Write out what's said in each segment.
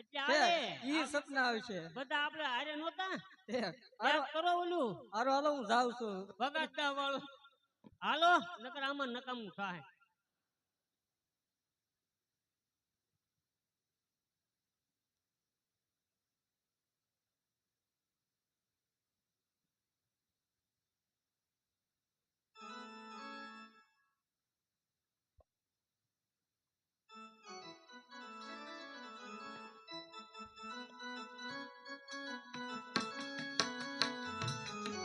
એટલે આવે ઈ સપના આવશે. બધા આપણે હારે નહોતા કરો ઓલું. હારો હાલો હું જાઉં છું. વગાડતા વાળું. હાલો નકર આમાં નકામું થાય.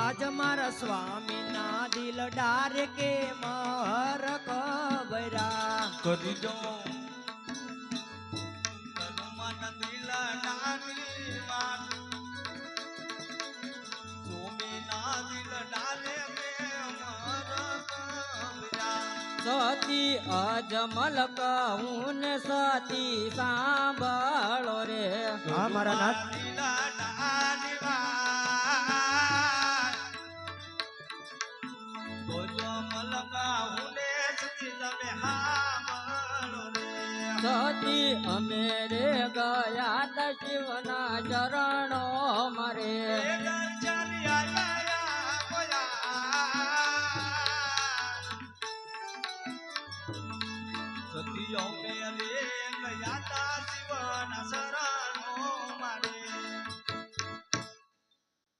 આજ મારા સ્વામી ના દિલ ડાર કે મહર કબરા કરી દો દિલ સોમીના દિલ કબરા સતી અજમલ કહું સતી સાંભળો રે. હા મારા નાથ સતી તમે હામળો રે સતી અમે રે ગયા તા શિવના ચરણો મારે સતીઓ મેરે ગયા તા શિવના શરણો મારે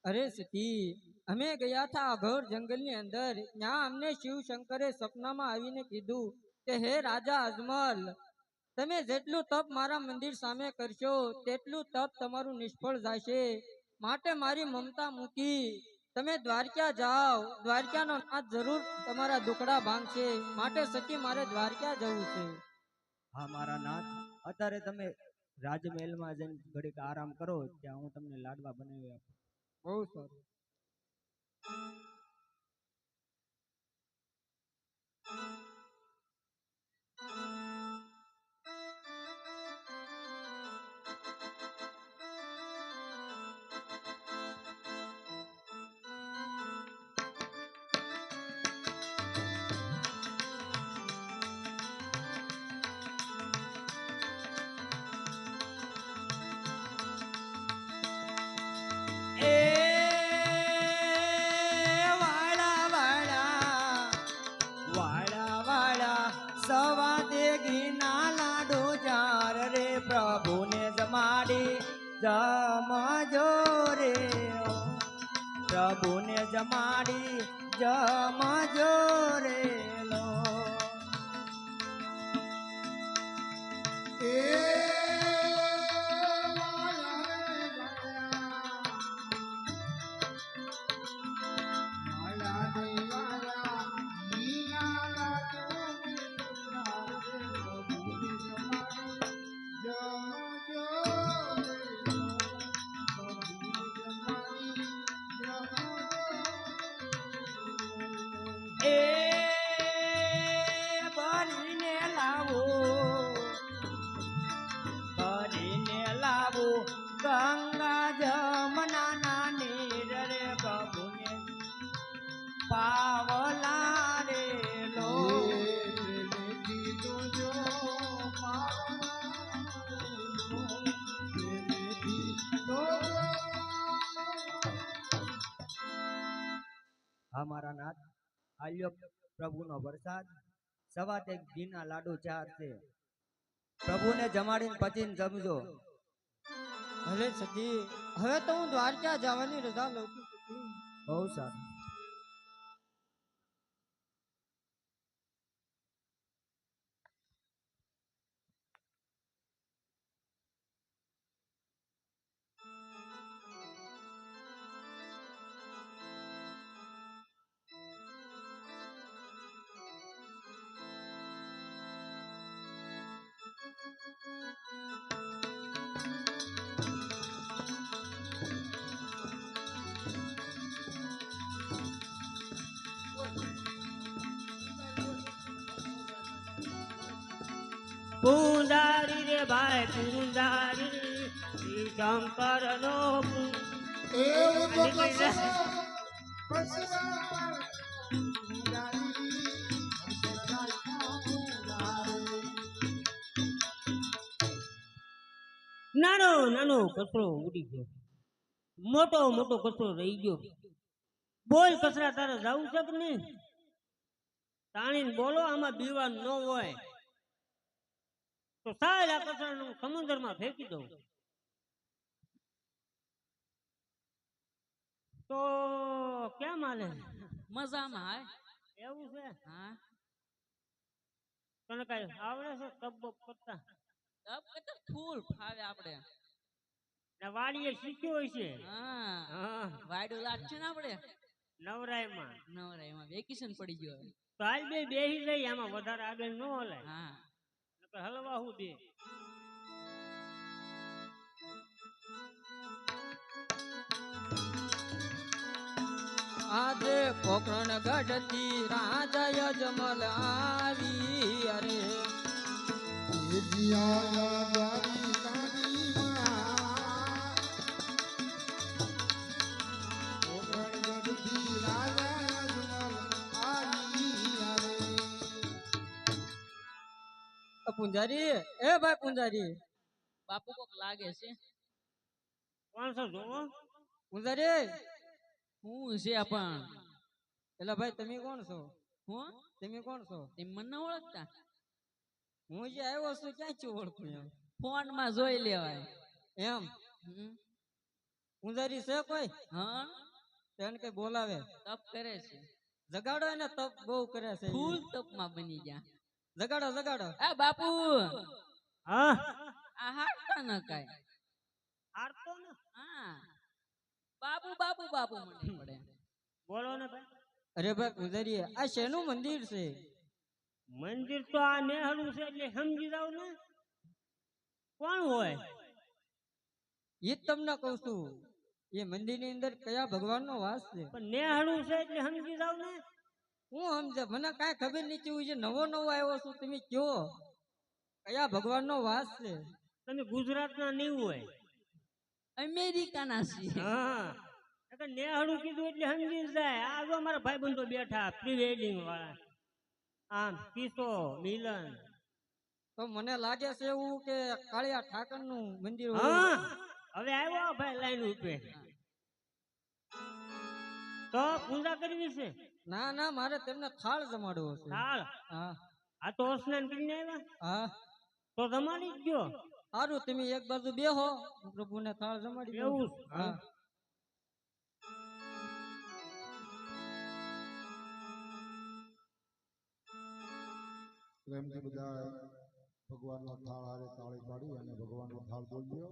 અરે સતી અમે ગયા હતા અઘોર જંગલની અંદર. ત્યાં અમને શિવ શંકરે સપનામાં આવીને કીધું કે હે રાજા અજમલ તમે જેટલું તપ મારા મંદિર સામે કરશો તેટલું તપ તમારું નિષ્ફળ જશે. માટે મારી મમતા મૂકી. તમે દ્વારકા જાઓ. દ્વારકાનો નાથ જરૂર તમારા દુકડા ભાંગશે માટે સતી મારે દ્વારકા જવું છે. હા મારા નાથ અત્યારે તમે રાજમહેલમાં જઈને ઘડીક આરામ કરો ત્યાં હું તમને લાડવા બનાવી આપું. બહુ સારું. うん。પ્રભુને જમાડી જમજો રે લો. એ હા મારા નાથ આલ્યો પ્રભુનો વરસાદ. સવા તે ઘીના લાડુ ચાર છે પ્રભુને જમાડીને પચીને જમજો. ભલે સખી હવે તો હું દ્વારકા જવાની રજા લઉં છું. બહુ સારું. પૂંજારી રે ભાઈ કુંદારી શંકર નો એવું તો નાનો નાનો કચરો ઉડી ગયો. મોટો મોટો કચરો રહી ગયો. બોલ કચરા તારે જવું છે કે નહીં? તાણીને બોલો આમાં બીવાનું ન હોય. તો આ કચરાને હું સમુદ્રમાં ફેંકી દઉં. તો કેમ હાલે મજામાં હાય. એવું છે? હા. તને કઈ આવડે છે? તબ કરતા? તબ કરતા ફૂલ ફાવે આપણે ને વાડીએ શીખ્યો હોય છે. હા. હા. વાયડું લાગશે ને આપણે નવરાયમાં. નવરાયમાં વેકેશન પડી ગયો. તો હાલ બે બેસી જઈ આમાં વધારે આગળ ન હલાય. હા. હલવા હું દે આજે પોખરણ ગઢથી રાજા યજમલ આવી અરે. પૂંજારી? એ ભાઈ પૂંજારી. બાપુ કોક લાગે છે. કોણસો જોવો. પૂંજારી? હું છે પણ એટલે ભાઈ તમે કોણ છો? હું? તમે કોણ છો? તમે મને ન ઓળખતા. હું જે આવ્યો છું ક્યાંથી ઓળખું એમ? ફોનમાં જોઈ લેવાય. એમ? હમ. પૂંજારી છે કોઈ? હા. તેને કઈ બોલાવે. તપ કરે છે. જગાડો એને તપ બહુ કરે છે. ફૂલ તપમાં બની ગયા. જગાડો જગાડો એ બાપુ. હા? આ હાટતા ન કાય હારતો ન? હા. બાપુ બાપુ બાપુ મને પડે. બોલો ને ભાઈ. અરે ભાઈ ગુજરીએ આ શેનું મંદિર છે? મંદિર તો આ નેહળું છે એટલે સમજી જાવ ને. કોણ હોય? એ જ તમને કહું છું. એ મંદિરની અંદર કયા ભગવાનનો વાસ છે? પણ નેહળું છે એટલે સમજી જાવ ને. હું સમજે મને કાંઈ ખબર નથી હોય છે. નવો નવો આવ્યો છું. તમે કયો કયા ભગવાનનો વાસ છે? તમે ગુજરાતના નહીં હોય. અમેરિકાના છીએ. હા. નેહળું કીધું એટલે સમજી જાય. આ જો મારા ભાઈબંધો બેઠા પ્રી વેડિંગ વાળા. આમ કિસો મિલન. તો મને લાગે છે એવું કે કાળિયા ઠાકરનું મંદિર હા. હવે આવ્યો ભાઈ લાઈન ઉપર. તો પૂજા કરવી છે? ના ના મારે તેમને થાળ જમાડવો છે. થાળ? હા. આ તો સ્નાન કરીને આવ્યા? હા. તો જમાડી જ ગયો સારું તમે એક બાજુ બેહો. હું પ્રભુને થાળ જમાડી દઉં. એવું? હા. પ્રેમથી બધા ભગવાનનો થાળ હારે તાળી પાડી અને ભગવાનનો થાળ બોલજો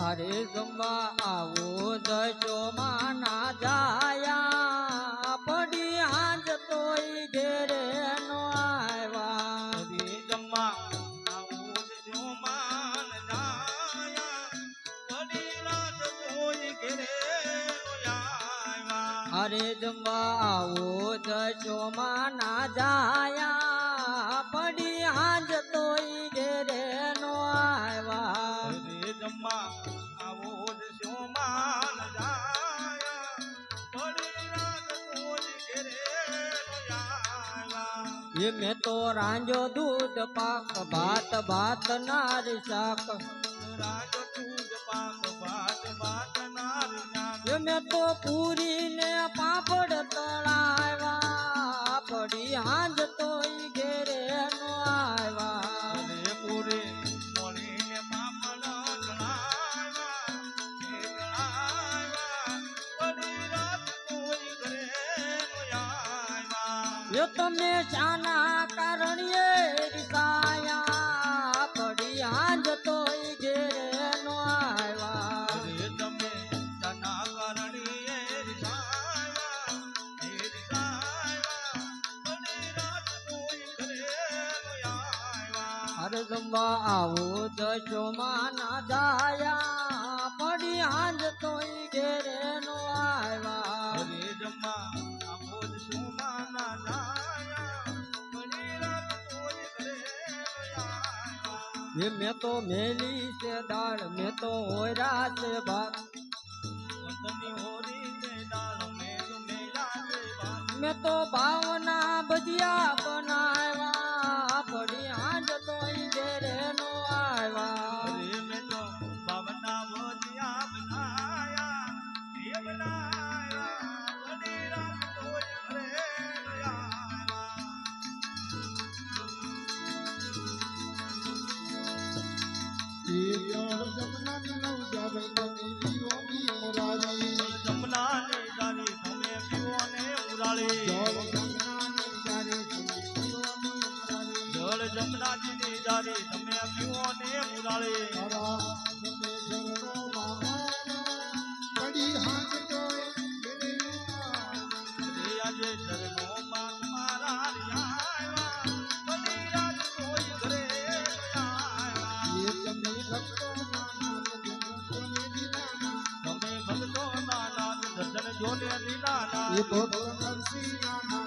હારે જમવા આવો દશો માના જાયા. પડી હાંજ તોય ઘેરે નો આવ્યા. હરે આવ્યા. હારે જમવા આવો દશો માના જાયા. પડી હાંજ તોય મેં તો રાંજો દૂધ પાક, ભાત ભાત, નારી, શાક. રાજ તુજ પાક ભાત ભાત નાર એ મેં તો પૂરી ને પાપડ તળાવા પડી હાંજ તમે શાના કારણે રીસાયા પડી હાંજ તોય ઘેરે નો આવ્યા તમે તના કરણીએ રીસાવ્યા હે રીસાવ્યા વડી રાત કોઈ ઘરે નો આવ્યા હર જમવા આવો દશો માના જાયા પડી હાંજ તો ઘેરે નો આવ્યા. એ મેં તો મેલી છે દાળ, મેં તો હોરા છે ભાત. મેં તો ભાવના ભજીયા બનાવ્યા દીનાના નરસિંહ નાના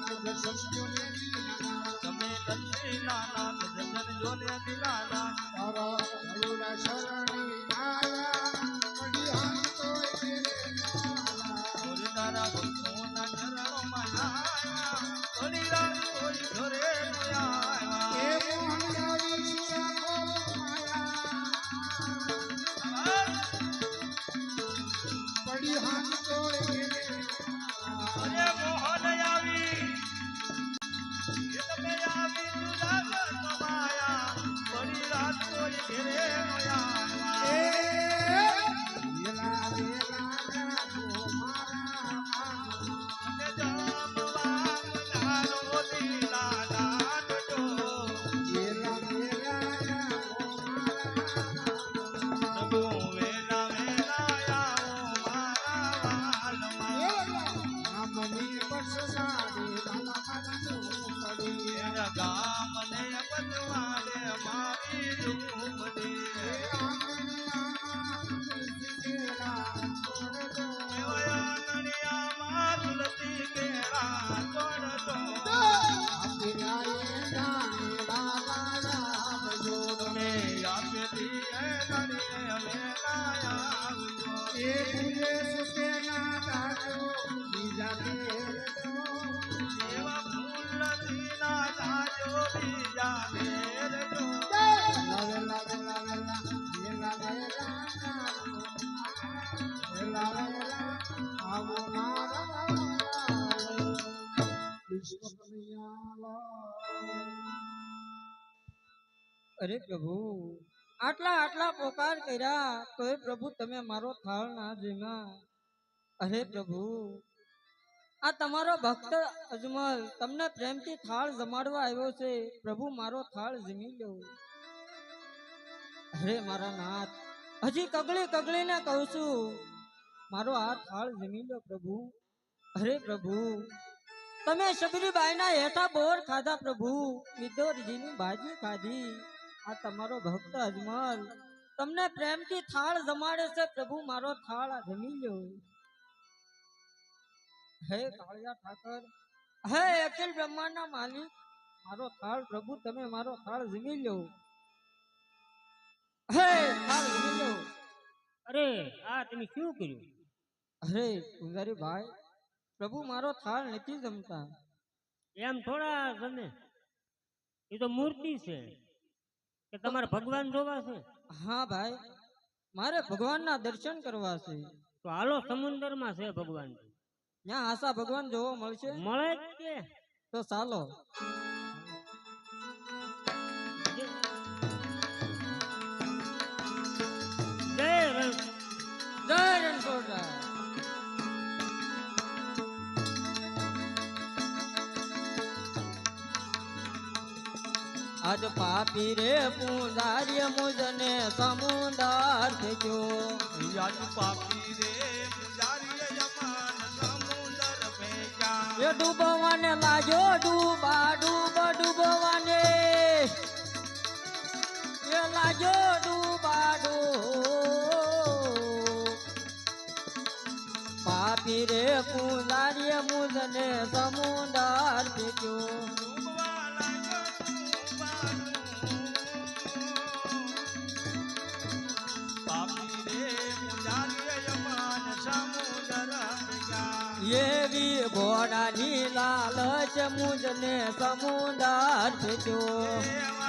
અરે પ્રભુ, આટલા આટલા પોકાર કર્યા, તોય પ્રભુ તમે મારો થાળ ના જીમા અરે પ્રભુ, આ તમારો ભક્ત અજમલ, તમને પ્રેમથી થાળ જમાડવા આવ્યો છે, પ્રભુ મારો થાળ જીમી લો. અરે મારા નાથ, હજી કગળી કગળીને કહું છું, મારો આ થાળ જીમી લો પ્રભુ. અરે પ્રભુ, તમે શબરીબાઈના હેઠા બોર ખાધા પ્રભુ વિદોરજીની ભાજી ખાધી. આ તમારો ભક્ત અજમલ. તમને પ્રેમથી થાળ જમાડે છે. પ્રભુ મારો થાળ આ જમી લો હે કાળિયા ઠાકર. હે અખિલ બ્રહ્માંડના માલિક. મારો થાળ પ્રભુ તમે મારો થાળ જમી લો હે થાળ જમી લો અરે આ તમે શું કર્યું? અરે પૂજારી ભાઈ પ્રભુ મારો થાળ નથી જમતા. એમ થોડા જમે એ તો મૂર્તિ છે. કે તમારે ભગવાન જોવા છે? હા ભાઈ મારે ભગવાનના દર્શન કરવા છે. તો હાલો સમુંદરમાં છે ભગવાન ત્યાં આશા ભગવાન જોવા મળશે? મળે કે? તો ચાલો. આજ પાપી રે પૂંજાર્ય મુજને સમુદાર થયો આજ પાપી રે પુજારી યમાન સમુદર ભેગા. એ ડૂબવાને લાગ્યો ડૂબા ડૂબ ડૂબવાને. એ લાગ્યો ડૂબા ડૂબ. પાપી રે પૂંજાર્ય મુજને સમુદાર થયો ઘોડાની લાલચ મુજને સમુદર થયો